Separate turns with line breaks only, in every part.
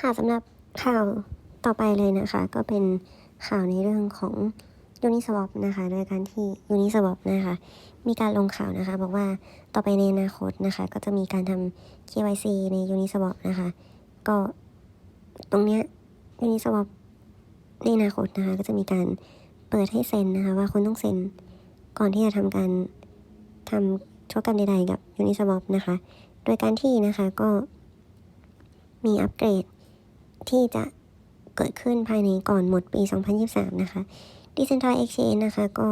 ค่ะสำหรับข่าวต่อไปเลยนะคะ ก็เป็นข่าวในเรื่องของ Uniswap นะคะ โดยการที่ Uniswap นะคะ มีการลงข่าวนะคะ บอกว่าต่อไปในอนาคตนะคะ ก็จะมีการทำ KYC ใน Uniswap นะคะ ก็ตรงเนี้ย Uniswap ในอนาคตนะคะ ก็จะมีการเปิดให้เซ็นนะคะ ว่าคุณต้องเซ็นก่อนที่จะทำการทำธุรกรรมใดๆกับ Uniswap นะคะ โดยการที่นะคะก็มีอัปเกรด ที่จะเกิดขึ้นภายในก่อนหมดปี 2023 นะคะ Decentral Exchange นะคะ ก็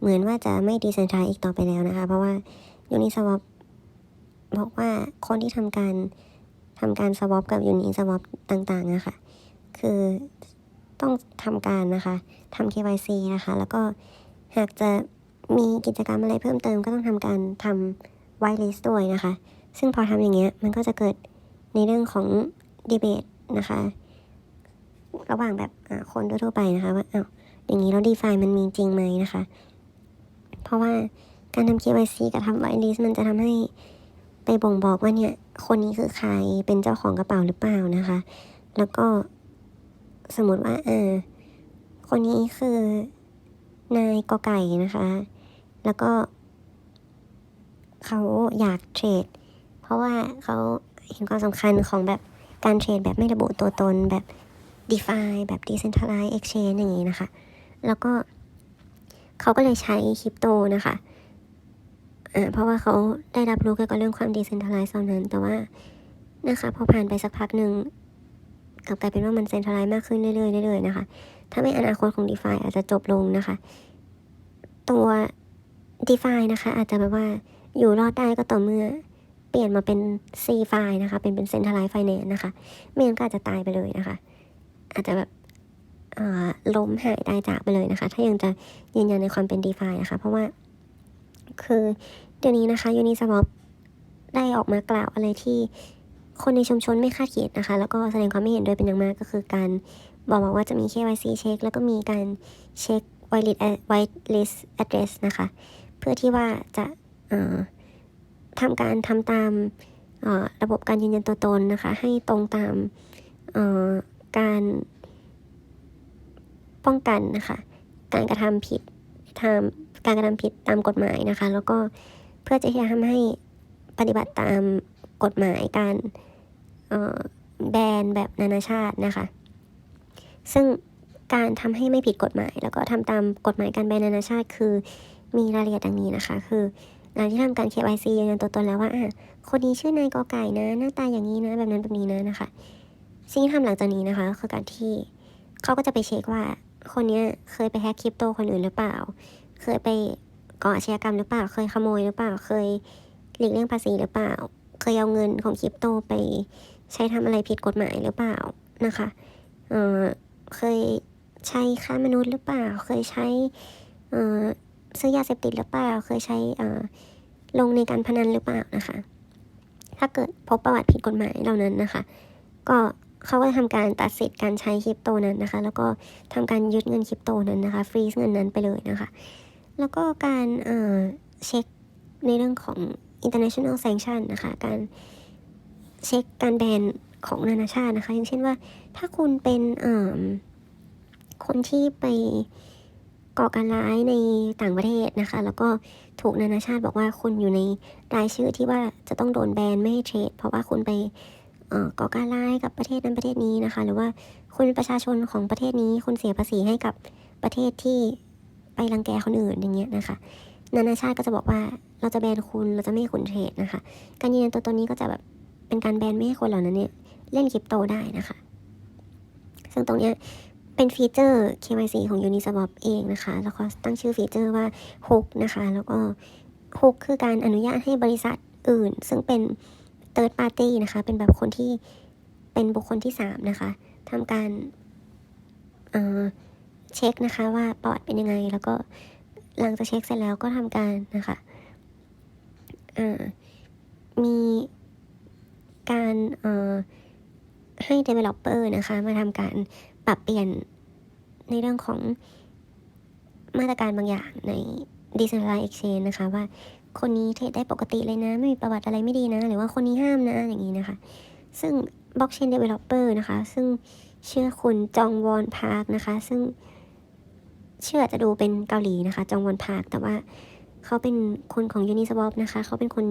เหมือนว่าจะไม่ Decentral อีกต่อไปแล้วนะคะ เพราะว่า Uniswap บอกว่าคนที่ทำการทำการ swap กับ Uniswap ต่างๆนะคะคือต้องทำการนะคะทำ KYC นะคะ แล้วก็หากจะมีกิจกรรมอะไรเพิ่มเติมก็ต้องทำการทำ whitelist ด้วยนะคะ ซึ่งพอทำอย่างเงี้ยมันก็จะเกิดในเรื่องของ debate นะคะ ระหว่างแบบอ่าคนทั่วไปนะคะว่าอ้าวอย่างนี้แล้วดีฟามันมีจริงไหมนะคะ เพราะว่าการทำ KYC กับทำ whitelist มันจะทำให้ไปบ่งบอกว่าเนี่ย คนนี้คือใครเป็นเจ้าของกระเป๋าหรือเปล่านะคะ แล้วก็สมมติว่าเออคนนี้คือนายกอไก่นะคะ แล้วก็ เขาอยากเทรด เพราะว่าเขาเห็นความสำคัญของแบบ การเทรดแบบไม่ระบุตัวตนแบบ DeFi แบบ Decentralized Exchange อย่างนี้นะคะ แล้วก็เขาก็เลยใช้คริปโตนะคะอ่าเพราะว่าเขาได้รับรู้เกี่ยวกับเรื่องความ Decentralized ตอนนั้น แต่ว่านะคะพอผ่านไปสักพักหนึ่งกลับกลายเป็นว่ามัน Centralized มากขึ้นเรื่อยๆเรื่อยๆนะคะ ถ้าไม่อนาคตของ DeFi อาจจะจบลงนะคะ ตัว DeFi นะคะ อาจจะแบบว่าอยู่รอดได้ก็ต่อเมื่อ เปลี่ยนมาเป็น C ไฟล์นะคะ เป็นเป็น Centralized Finance นะคะ ไม่งั้นก็อาจจะตายไปเลยนะคะ อาจจะแบบอ่าล้มหายตายจากไปเลยนะคะ ถ้ายังจะยืนยันในความเป็น DeFi นะคะ เพราะว่าคือเดี๋ยวนี้นะคะ Uniswap ได้ออกมากล่าวอะไรที่คนในชุมชนไม่คาดคิดนะคะ แล้วก็แสดงความไม่เห็นด้วยเป็นอย่างมากก็คือการบอกมาว่าจะมี KYC เช็ค แล้วก็มีการเช็ค whitelist address นะคะ เพื่อที่ว่าจะอ่อ ทำการทำตามระบบการยืนยันตัวตนนะคะ ให้ตรงตามการป้องกันนะคะ การกระทำผิดทำการกระทำผิดตามกฎหมายนะคะ แล้วก็เพื่อจะที่จะทำให้ปฏิบัติตามกฎหมายการแบนแบบนานาชาตินะคะ ซึ่งการทำให้ไม่ผิดกฎหมาย แล้วก็ทำตามกฎหมายการแบนนานาชาติคือมีรายละเอียดดังนี้นะคะ คือ หลังที่ทำการ KYC ยืนยันตัวตนแล้วว่าอะคนนี้ชื่อนายกอไก่นะหน้าตาอย่างนี้นะ แบบนั้นแบบนี้นะนะคะสิ่งที่ทำหลังจากนี้นะคะก็คือการที่เขาก็จะไปเช็คว่า คนนี้เคยไปแฮกคริปโตคนอื่นหรือเปล่า เคยไปก่ออาชญากรรมหรือเปล่า เคยขโมยหรือเปล่า เคยหลีกเลี่ยงภาษีหรือเปล่า เคยเอาเงินของคริปโตไปใช้ทำอะไรผิดกฎหมายหรือเปล่านะคะเออเคยใช้ค้ามนุษย์หรือเปล่า เคยใช้เออ ซื้อยาเสพติดหรือเปล่า เคยใช้ลงในการพนันหรือเปล่านะคะ ถ้าเกิดพบประวัติผิดกฎหมายเหล่านั้นนะคะ ก็เขาก็จะทำการตัดสิทธิ์การใช้คริปโตนั้นนะคะ แล้วก็ทำการยึดเงินคริปโตนั้นนะคะฟรีซเงินนั้นไปเลยนะคะ แล้วก็การเช็คในเรื่องของ international sanction นะคะ การเช็คการแบนของนานาชาตินะคะ อย่างเช่นว่าถ้าคุณเป็นคนที่ไป ก่อการร้ายในต่างประเทศนะคะ แล้วก็ถูกนานาชาติบอกว่าคุณอยู่ในรายชื่อที่ว่าจะต้องโดนแบนไม่ให้เทรด เพราะว่าคุณไปเก่อการร้ายกับประเทศนั้นประเทศนี้นะคะ หรือว่าคุณเป็นประชาชนของประเทศนี้คุณเสียภาษีให้กับประเทศที่ไปรังแกคนอื่นอย่างเงี้ยนะคะ นานาชาติก็จะบอกว่าเราจะแบนคุณเราจะไม่ให้คุณเทรดนะคะ การยืนยันตัวตนนี้ก็จะแบบเป็นการแบนไม่ให้คนเหล่านั้นเนี่ยเล่นคริปโตได้นะคะ ซึ่งตรงเนี้ย เป็นฟีเจอร์ KYC ของ Uniswap เองนะคะ แล้วก็ตั้งชื่อฟีเจอร์ว่า Hook นะคะ แล้วก็ Hook คือการอนุญาตให้บริษัทอื่น ซึ่งเป็น third party นะคะ เป็นแบบคนที่เป็นบุคคลที่สามนะคะทำการเเช็คนะคะว่าประวัติเป็นยังไง แล้วก็หลังจากเช็คเสร็จแล้วก็ทำการนะคะมีการให้ developer นะคะ มาทำการ ปรับเปลี่ยนในเรื่องของมาตรการบางอย่างใน decentralized exchange นะคะ ว่าคนนี้เทรดได้ปกติเลยนะ ไม่มีประวัติอะไรไม่ดีนะ หรือว่าคนนี้ห้ามนะอย่างนี้นะคะ ซึ่ง blockchain developer นะคะ ซึ่งเชื่อคุณจองวอนพาร์คนะคะ ซึ่งเชื่อจะดูเป็นเกาหลีนะคะ จองวอนพาร์คแต่ว่าเขาเป็นคนของ Uniswap นะคะ เขาเป็นคน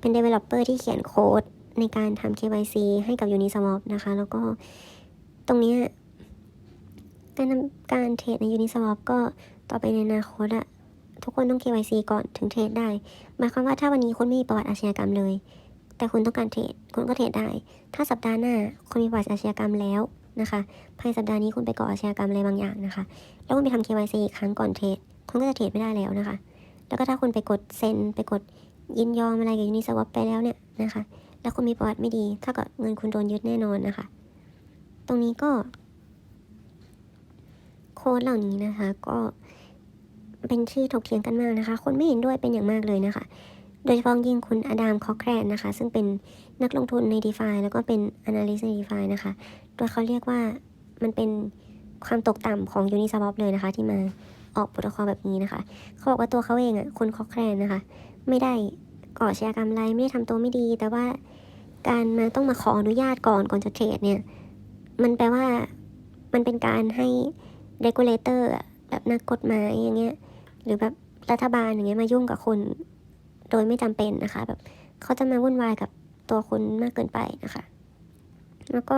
เป็น developer ที่เขียนโค้ดในการทำ KYC ให้กับ Uniswap นะคะ แล้วก็ตรงเนี้ย การทำการเทรดใน Uniswap ก็ต่อไปในอนาคตอะทุกคนต้อง KYC ก่อนถึงเทรดได้ หมายความว่าถ้าวันนี้คุณไม่มีประวัติอาชญากรรมเลย แต่คุณต้องการเทรดคุณก็เทรดได้ ถ้าสัปดาห์หน้าคุณมีประวัติอาชญากรรมแล้วนะคะภายในสัปดาห์นี้คุณไปก่ออาชญากรรมอะไรบางอย่างนะคะ แล้วคุณไปทำ KYC อีกครั้งก่อนเทรดคุณก็จะเทรดไม่ได้แล้วนะคะ แล้วก็ถ้าคุณไปกดเซ็นไปกดยินยอมอะไรกับยูนิสวอปไปแล้วเนี่ยนะคะ แล้วคุณมีประวัติไม่ดี ถ้ากับเงินคุณโดนยึดแน่นอนนะคะ ตรงนี้ก็ โค้ดเหล่านี้นะคะ ก็เป็นที่ถกเถียงกันมากนะคะ คนไม่เห็นด้วยเป็นอย่างมากเลยนะคะ โดยเฉพาะยิ่งคุณอดัมคอแครนนะคะ ซึ่งเป็นนักลงทุนใน d e f าแล้วก็เป็น Analyst ใน d e f านะคะโดยเขาเรียกว่ามันเป็นความตกต่ำของ Uniswap เลยนะคะ ที่มาออกโปรโตคอลแบบนี้นะคะ เขาบอกว่าตัวเขาเองอะคุณคอแครนนะคะ ไม่ได้ก่ออาชญากรรมอะไรไม่ได้ทำตัวไม่ดี แต่ว่าการมาต้องมาขออนุญาตก่อนก่อนจะเทรดเนี่ย มันแปลว่ามันเป็นการให้ regulator อะแบบนักกฎหมายอย่างเงี้ยหรือแบบรัฐบาลอย่างเงี้ยมายุ่งกับคุณโดยไม่จำเป็นนะคะ แบบเขาจะมาวุ่นวายกับตัวคุณมากเกินไปนะคะ แล้วก็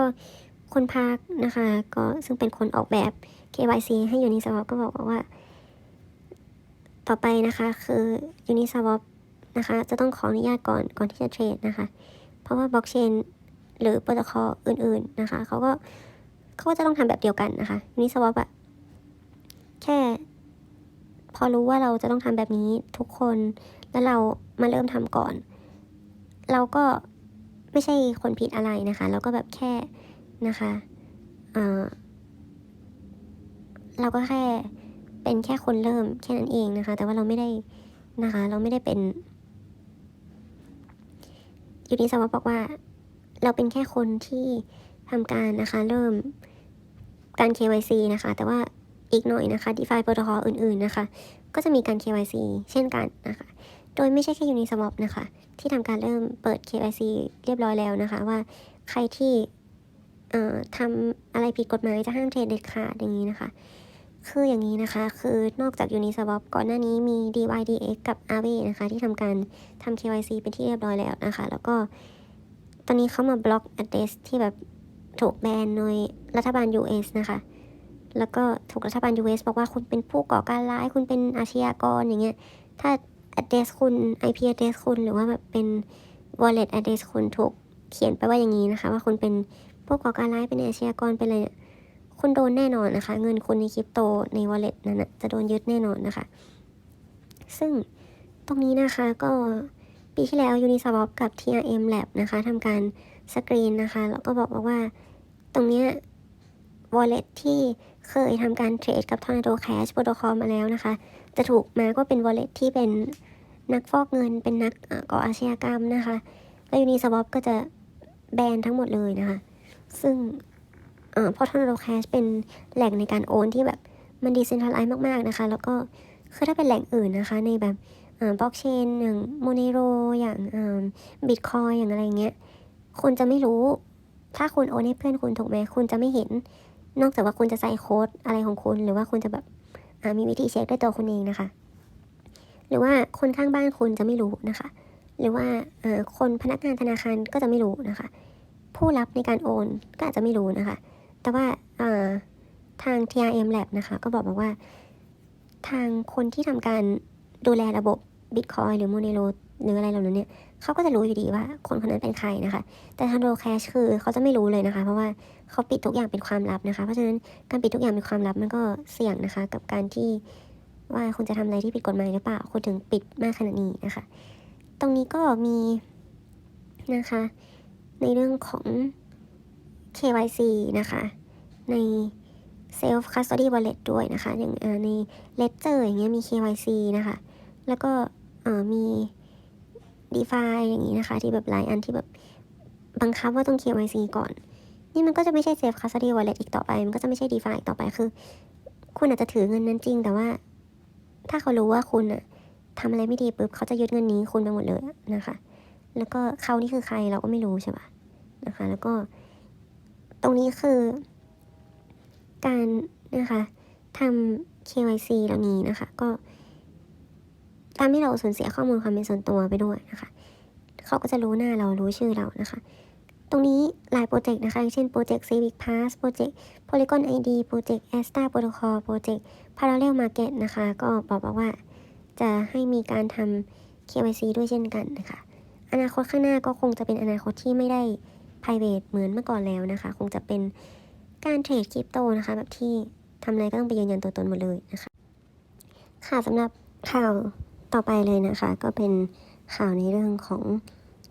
คนพากนะคะ ก็ซึ่งเป็นคนออกแบบ KYC ให้ Uniswap ก็บอกว่า ต่อไปนะคะคือ Uniswap นะคะ จะต้องขออนุญาตก่อนก่อนที่จะเทรดนะคะ เพราะว่าบล็อกเชนหรือโปรโตคอลอื่น ๆนะคะเขาก็เขาก็จะต้องทำแบบเดียวกันนะคะ Uniswap อะ แค่ พอรู้ว่าเราจะต้องทำแบบนี้ทุกคน แล้วเรามาเริ่มทำก่อน เราก็ไม่ใช่คนผิดอะไรนะคะ เราก็แบบแค่นะคะเเราก็แค่เป็นแค่คนเริ่มแค่นั้นเองนะคะ แต่ว่าเราไม่ได้นะคะ เราไม่ได้เป็นยูนิสวาบอกว่า เราเป็นแค่คนที่ทำการนะคะ เริ่มการ KYC นะคะ แต่ว่า อีกหน่อยนะคะ DeFi Protocol อื่นๆนะคะ ก็จะมีการ KYC เช่นกันนะคะ โดยไม่ใช่แค่ Uniswap นะคะ ที่ทำการเริ่มเปิด KYC เรียบร้อยแล้วนะคะ ว่าใครที่ทำอะไรผิดกฎหมายจะห้ามเทรดเด็ดขาดอย่างนี้นะคะ คืออย่างนี้นะคะ คือนอกจาก Uniswap ก่อนหน้านี้มี DYDX กับ Aave นะคะ ที่ทำการทำ KYC เป็นที่เรียบร้อยแล้วนะคะ แล้วก็ตอนนี้เขามาบล็อก address ที่แบบถูกแบนโดยรัฐบาล US นะคะ แล้วก็ถูกรัฐบาล US บอกว่าคุณเป็นผู้ก่อการร้าย คุณเป็นอาชญากรอย่างเงี้ย ถ้า address คุณ IP address คุณ หรือว่าแบบเป็น wallet address คุณถูกเขียนไปว่าอย่างนี้นะคะ ว่าคุณเป็นผู้ก่อการร้ายเป็นอาชญากรเป็นอะไรเนี่ยคุณโดนแน่นอนนะคะ เงินคุณในคริปโตใน wallet นั้นนะจะโดนยึดแน่นอนนะคะ ซึ่งตรงนี้นะคะก็ปีที่แล้ว Uniswap กับ TRM Lab นะคะทำการสกรีนนะคะ แล้วก็บอกว่า ตรงเนี้ย wallet ที่ เคยทำการเทรดกับ Tornado Cash Protocol มาแล้วนะคะ จะถูกมาก็เป็น wallet ที่เป็นนักฟอกเงินเป็นนักก่ออาชญากรรมนะคะ แล้ว Uniswap ก็จะแบนทั้งหมดเลยนะคะ ซึ่งเอ่อเพราะ Tornado Cash เป็นแหล่งในการโอนที่แบบมันดีเซนทรัลไลซ์มาก ๆ นะคะ แล้วก็คือถ้าเป็นแหล่งอื่นนะคะ ในแบบบล็อกเชนอย่างโมเนโรอย่างบิตคอยอย่างอะไรเงี้ยคุณจะไม่รู้ ถ้าคุณโอนให้เพื่อนคุณถูกไหมคุณจะไม่เห็น นอกจากว่าคุณจะใส่โค้ดอะไรของคุณ หรือว่าคุณจะแบบมีวิธีเช็คด้วยตัวคุณเองนะคะ หรือว่าคนข้างบ้านคุณจะไม่รู้นะคะ หรือว่าคนพนักงานธนาคารก็จะไม่รู้นะคะ ผู้รับในการโอนก็อาจจะไม่รู้นะคะ แต่ว่าทาง TRM Lab นะคะ ก็บอกมาว่า ทางคนที่ทำการดูแลระบบ Bitcoin หรือ Monero หรืออะไรเหล่านั้นเนี่ย เขาก็จะรู้อยู่ดีว่าคนคนนั้นเป็นใครนะคะ แต่ทาง Roll Cash คือเขาจะไม่รู้เลยนะคะ เพราะว่าเขาปิดทุกอย่างเป็นความลับนะคะ เพราะฉะนั้นการปิดทุกอย่างเป็นความลับมันก็เสี่ยงนะคะ กับการที่ว่าคุณจะทำอะไรที่ผิดกฎหมายหรือเปล่า คุณถึงปิดมากขนาดนี้นะคะ ตรงนี้ก็มีนะคะ ในเรื่องของ KYC นะคะ ใน Self Custody Wallet ด้วยนะคะ อย่างใน Ledger อย่างเงี้ยมี KYC นะคะ แล้วก็เอ่อมี DeFi อย่างนี้นะคะ ที่แบบหลายอันที่แบบบังคับว่าต้อง KYC ก่อน นี่มันก็จะไม่ใช่ Safe Custody Wallet อีกต่อไป มันก็จะไม่ใช่ DeFi อีกต่อไปคือ คุณอาจจะถือเงินนั้นจริง แต่ว่า ถ้าเขารู้ว่าคุณอะทำอะไรไม่ดีปุ๊บเขาจะยึดเงินนี้คุณไปหมดเลยนะคะ แล้วก็เขานี่คือใครเราก็ไม่รู้ใช่ปะนะคะ แล้วก็ ตรงนี้คือ การนะคะทำ KYC เหล่านี้นะคะ ก็ ทำให้เราสูญเสียข้อมูลความเป็นส่วนตัวไปด้วยนะคะ เขาก็จะรู้หน้าเรารู้ชื่อเรานะคะ ตรงนี้หลายโปรเจกต์นะคะอย่างเช่นโปรเจกต์ Civic Pass โปรเจกต์ Polygon ID โปรเจกต์ Asta Protocol โปรเจกต์ Parallel Market นะคะ ก็บอกบอกว่าจะให้มีการทำ KYC ด้วยเช่นกันนะคะ อนาคตข้างหน้าก็คงจะเป็นอนาคตที่ไม่ได้ private เหมือนเมื่อก่อนแล้วนะคะ คงจะเป็นการเทรดคริปโตนะคะ แบบที่ทำอะไรก็ต้องไปยืนยันตัวตนหมดเลยนะคะ ค่ะสำหรับข่าว ต่อไปเลยนะคะ ก็เป็นข่าวในเรื่องของ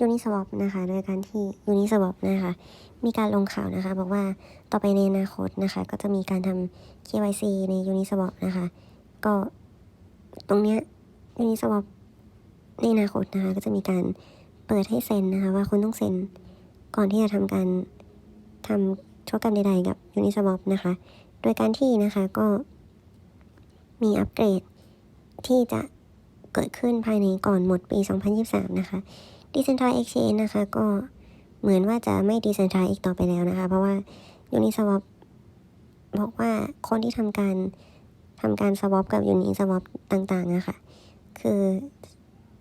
Uniswap นะคะโดยการที่ Uniswap นะคะ มีการลงข่าวนะคะ บอกว่าต่อไปในอนาคตนะคะ ก็จะมีการทำ KYC ใน Uniswap นะคะ ก็ตรงเนี้ย Uniswap ในอนาคตนะคะ ก็จะมีการเปิดให้เซ็นนะคะ ว่าคุณต้องเซ็นก่อนที่จะทำการทำธุรกรรมใดๆกับ Uniswap นะคะ โดยการที่นะคะก็มีอัปเกรดที่จะ เกิดขึ้นภายในก่อนหมดปี 2023 นะคะ Decentral Exchange นะคะก็เหมือนว่าจะไม่ Decentral อีกต่อไปแล้วนะคะ เพราะว่า Uniswap บอกว่าคนที่ทำการทำการ swap กับ Uniswap ต่างๆนะคะคือ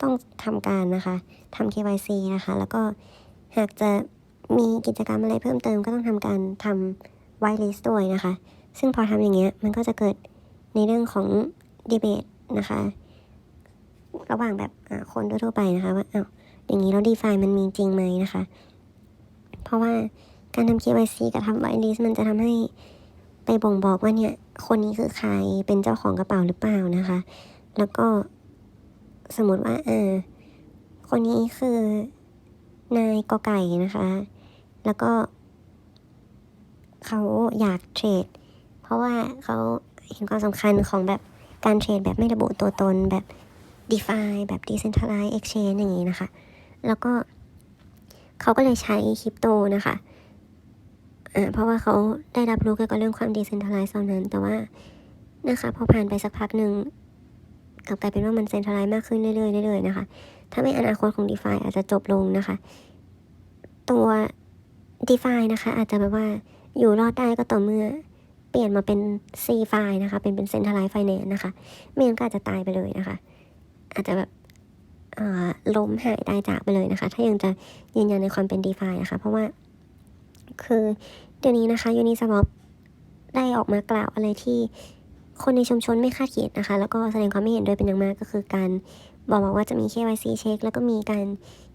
ต้องทำการนะคะทำ KYC นะคะ แล้วก็หากจะมีกิจกรรมอะไรเพิ่มเติมก็ต้องทำการทำ whitelist ด้วยนะคะ ซึ่งพอทำอย่างเงี้ยมันก็จะเกิดในเรื่องของดีเบตนะคะ ระหว่างแบบคนทั่วๆไปนะคะว่าอ้าวอย่างนี้แล้วดีฟามันมีจริงไหมนะคะ เพราะว่าการทำ KYC กับทำ whitelist มันจะทำให้ไปบ่งบอกว่าเนี่ย คนนี้คือใครเป็นเจ้าของกระเป๋าหรือเปล่านะคะ แล้วก็สมมติว่าเออคนนี้คือนายกอไก่นะคะ แล้วก็ เขาอยากเทรด เพราะว่าเขาเห็นความสำคัญของแบบการเทรดแบบไม่ระบุตัวตนแบบ DeFi แบบ Decentralized Exchange อย่างนี้นะคะ แล้วก็เขาก็เลยใช้คริปโตนะคะเพราะว่าเขาได้รับรู้เกี่ยวกับเรื่องความ Decentralized ตอนนั้น แต่ว่านะคะพอผ่านไปสักพักหนึ่งกลับกลายเป็นว่ามัน Centralized มากขึ้นเรื่อยๆเรื่อยๆนะคะ ถ้าไม่อนาคตของ DeFi อาจจะจบลงนะคะ ตัว DeFi นะคะ อาจจะแบบว่าอยู่รอดได้ก็ต่อเมื่อเปลี่ยนมาเป็น C ไฟนะคะ เป็นเป็น Centralized Finance นะคะไม่งั้นก็อาจจะตายไปเลยนะคะ อาจจะแบบล้มหายตายจากไปเลยนะคะ ถ้ายังจะยืนยันในความเป็น DeFi นะคะ เพราะว่า คือเดี๋ยวนี้นะคะ Uniswap ได้ออกมากล่าวอะไรที่คนในชุมชนไม่คาดคิดนะคะ แล้วก็แสดงความไม่เห็นด้วยเป็นอย่างมากก็คือการบอกมาว่าจะมี KYC เช็ค แล้วก็มีการ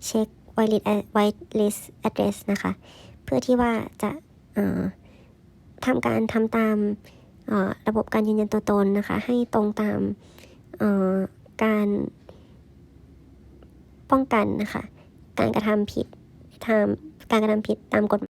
เช็ค whitelist whitelist address นะคะ เพื่อที่ว่าจะทำการทำตามระบบการยืนยันตัวตนนะคะ ให้ตรงตาม การป้องกันนะคะ การกระทำผิดทำการกระทำผิดตามกฎ